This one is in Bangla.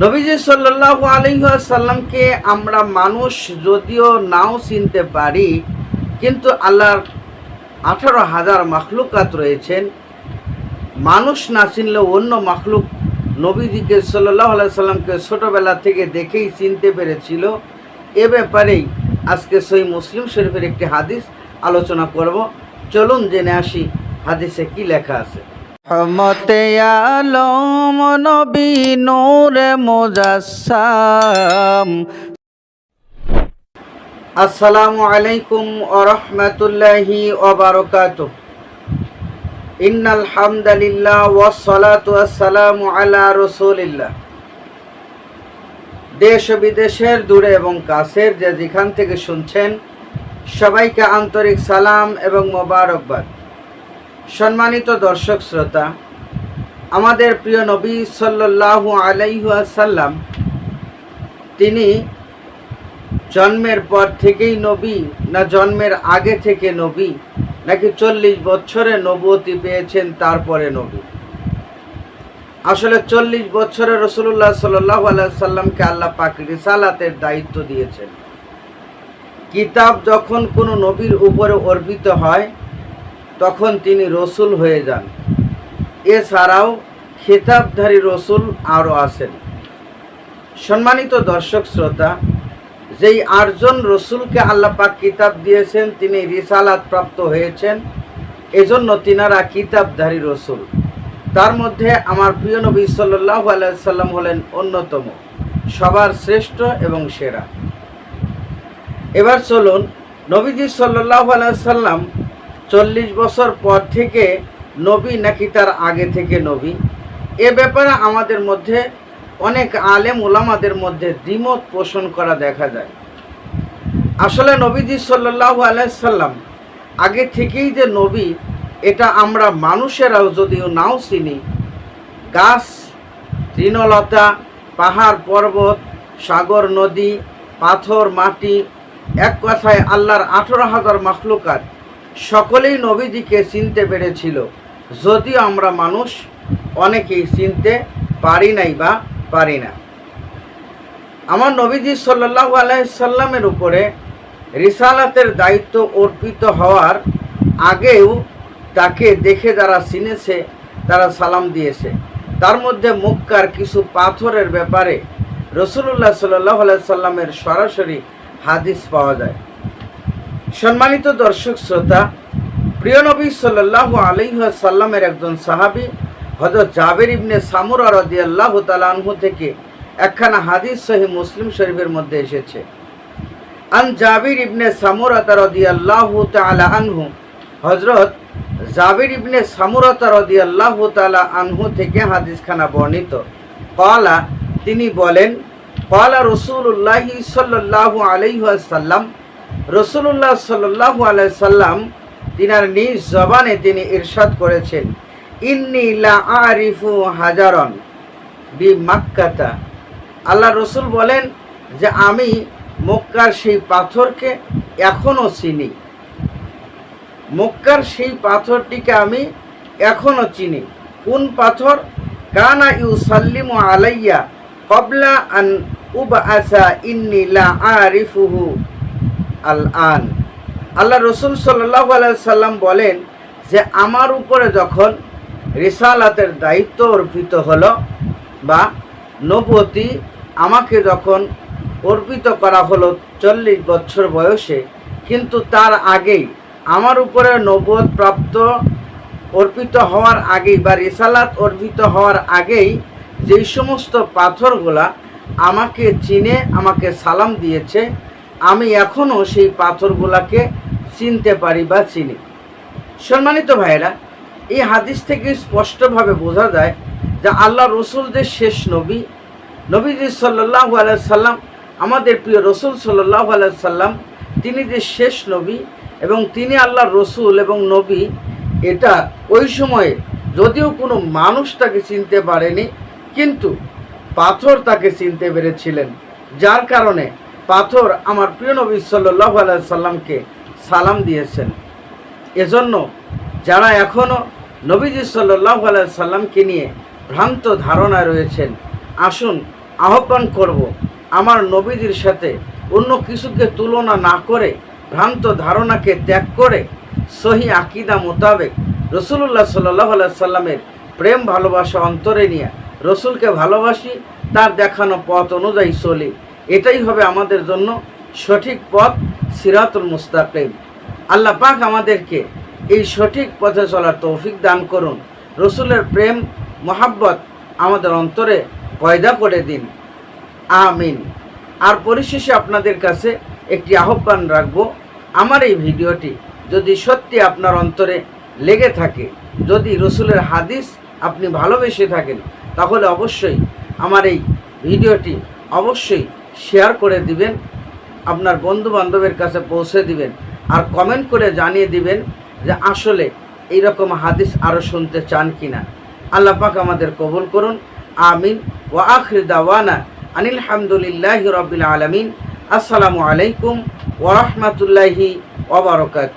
নবীজি সাল্লাহ আলহাসাল্লামকে আমরা মানুষ যদিও নাও চিনতে পারি, কিন্তু আল্লাহর আঠারো হাজার মাখলুকাত রয়েছেন। মানুষ না চিনলেও অন্য মাখলুক নবীজিকে সাল্লাহ সাল্লামকে ছোটোবেলা থেকে দেখেই চিনতে পেরেছিল। এ ব্যাপারেই আজকে সই মুসলিম শরীফের একটি হাদিস আলোচনা করব। চলুন জেনে আসি হাদিসে কি লেখা আছে। রহমতে আলম নবী নূরে মুজাসসাম। আসসালামু আলাইকুম ওয়া রাহমাতুল্লাহি ওয়া বারাকাতুহু। ইন্নাল হামদালিল্লাহ ওয়াস সালাতু ওয়াস সালামু আলা রাসূলিল্লাহ। দেশ বিদেশের দূরে এবং কাছের যে যেখান থেকে শুনছেন, সবাইকে আন্তরিক সালাম এবং মোবারকবাদ। সম্মানিত দর্শক শ্রোতা, আমাদের প্রিয় নবী সাল্লাল্লাহু আলাইহি ওয়াসাল্লাম, তিনি জন্মের পর থেকেই নবী না জন্মের আগে থেকে নবী, নাকি চল্লিশ বছরে নবতী পেয়েছেন তারপরে নবী? আসলে চল্লিশ বছরে রসুল্লাহ সাল্লাহ সাল্লামকে আল্লাহ পাক রিসালাতের দায়িত্ব দিয়েছেন। কিতাব যখন কোনো নবীর উপরে অর্পিত হয় তখন তিনি রসুল হয়ে যান। এছাড়াও খেতাবধারী রসুল আরও আছেন। সম্মানিত দর্শক শ্রোতা, যেই আটজন রসুলকে আল্লাহ পাক কিতাব দিয়েছেন, তিনি রিসালাত প্রাপ্ত হয়েছেন, এজন্য তিনারা কিতাবধারী রসুল। তার মধ্যে আমার প্রিয় নবী সাল্লাহ আলাইসাল্লাম হলেন অন্যতম, সবার শ্রেষ্ঠ এবং সেরা। এবার চলুন, নবীজি সাল্লাহ আলাইসাল্লাম চল্লিশ বছর পর থেকে নবী নাকি তার আগে থেকে নবী। এ ব্যাপারে আমাদের মধ্যে অনেক আলেম ওলামাদের মধ্যে দ্বিমত পোষণ করা দেখা যায়। আসলে নবীজি সাল্লাহ আলাইসাল্লাম আগে থেকেই যে নবী, এটা আমরা মানুষেরাও যদিও নাও চিনি। গাছ, তৃণলতা, পাহাড় পর্বত, সাগর, নদী, পাথর, মাটি, এক কথায় আল্লাহর আঠেরো হাজার মাখলুকাত সকলেই নবীজিকে চিনতে পেরেছিল। যদিও আমরা মানুষ, অনেকেই চিনতে পারি নাই বা পারি না। আমার নবীজি সাল্লাহ আলাইসাল্লামের উপরে রিসালাতের দায়িত্ব অর্পিত হওয়ার আগেও তাকে দেখে যারা চিনেছে, তারা সালাম দিয়েছে। তার মধ্যে মুক্কার কিছু পাথরের ব্যাপারে রসুল্লাহ সাল্লাহ সাল্লামের সরাসরি হাদিস পাওয়া যায়। সম্মানিত দর্শক, শ্রোতা, প্রিয় নবী সাল্লাহ আলহাসাল্লামের একজন সাহাবি হজরত জাবের ইবনে সামুর রদি আল্লাহ তালানহু থেকে একখানা হাদিস সহি মুসলিম শরীফের মধ্যে এসেছে। আন জাবির ইবনে সামুরাতা রদি আল্লাহ তালা আনহু হজরত জাবির ইবনে সামুরাতা রদি আল্লাহ তালা আনহু থেকে হাদিসখানা বর্ণিত। কলা তিনি বলেন কলা রসুল্লাহ সাল্লাহ আলাইসাল্লাম রসুল্লাহ সাল্লাহ আলাইসাল্লাম তিনার নিজ জবানে তিনি ইরশাদ করেছেন, ইন্নি আরিফু হাজারন বি মাক্কাতা আল্লাহ রসুল বলেন যে, আমি মক্কার সেই পাথরকে এখনও চিনি। মক্কার সেই পাথরটিকে আমি এখনও চিনি। কোন পাথর? কানা ইউ সাল্লিমু আলাইয়া কবলা আন উব আসা ইন্নি লা আরিফুহু আল আন আল্লাহ রসুল সাল্লাহ সাল্লাম বলেন যে, আমার উপরে যখন রিসালাতের দায়িত্ব অর্পিত হলো বা নবতী আমাকে যখন অর্পিত করা হলো চল্লিশ বছর বয়সে, কিন্তু তার আগেই আমার উপরে নবদ প্রাপ্ত অর্পিত হওয়ার আগেই বা রিসালাত অর্পিত হওয়ার আগেই যেই সমস্ত পাথরগুলা আমাকে চিনে, আমাকে সালাম দিয়েছে আমি এখনও সেই পাথরগুলাকে চিনতে পারি বা চিনি। সম্মানিত ভাইরা এই হাদিস থেকে স্পষ্টভাবে বোঝা যায় যে আল্লাহ রসুল যে শেষ নবী, নবীজি সাল্লাহ সাল্লাম, আমাদের প্রিয় রসুল সাল্লাহ সাল্লাম, তিনি যে শেষ নবী এবং তিনি আল্লাহর রসুল এবং নবী, এটা ওই সময়ে যদিও কোনো মানুষ তাকে চিনতে পারেনি, কিন্তু পাথর তাকে চিনতে পেরেছিলেন, যার কারণে পাথর আমার প্রিয় নবী সাল্লাহ সাল্লামকে সালাম দিয়েছেন। এজন্য যারা এখনও নবীজি সাল্লাহ সাল্লামকে নিয়ে ভ্রান্ত ধারণায় রয়েছেন, আসুন আহ্বান করব আমার নবীদের সাথে অন্য কিছুকে তুলনা না করে ভ্রান্ত ধারণাকে ত্যাগ করে সহি আকিদা মোতাবেক রসুল্লাহ সাল্লাহ সাল্লামের প্রেম, ভালোবাসা অন্তরে নিয়ে রসুলকে ভালোবাসি, তার দেখানো পথ অনুযায়ী চলি। এটাই হবে আমাদের জন্য সঠিক পথ সিরাতুল মুস্তাকিম। আল্লাহ পাক আমাদেরকে এই সঠিক পথে চলার তৌফিক দান করুন। রসুলের প্রেম, মোহাব্বত আমাদের অন্তরে পয়দা করে দিন। আমিন। আর পরিশেষে আপনাদের কাছে একটি আহ্বান রাখব, আমার এই ভিডিওটি যদি সত্যি আপনার অন্তরে লেগে থাকে, যদি রসুলের হাদিস আপনি ভালোবেসে থাকেন, তাহলে অবশ্যই আমার এই ভিডিওটি অবশ্যই শেয়ার করে দিবেন, আপনার বন্ধু বান্ধবের কাছে পৌঁছে দিবেন আর কমেন্ট করে জানিয়ে দিবেন যে আসলে এইরকম হাদিস আরও শুনতে চান কিনা। আল্লাহ পাক আমাদের কবুল করুন, আমিন। ও আখরি দাওয়ানা আনিল হামদুলিল্লাহ রবিল আলমিন। আসসালামু আলাইকুম ওরহমতুল্লাহি ওবরকাত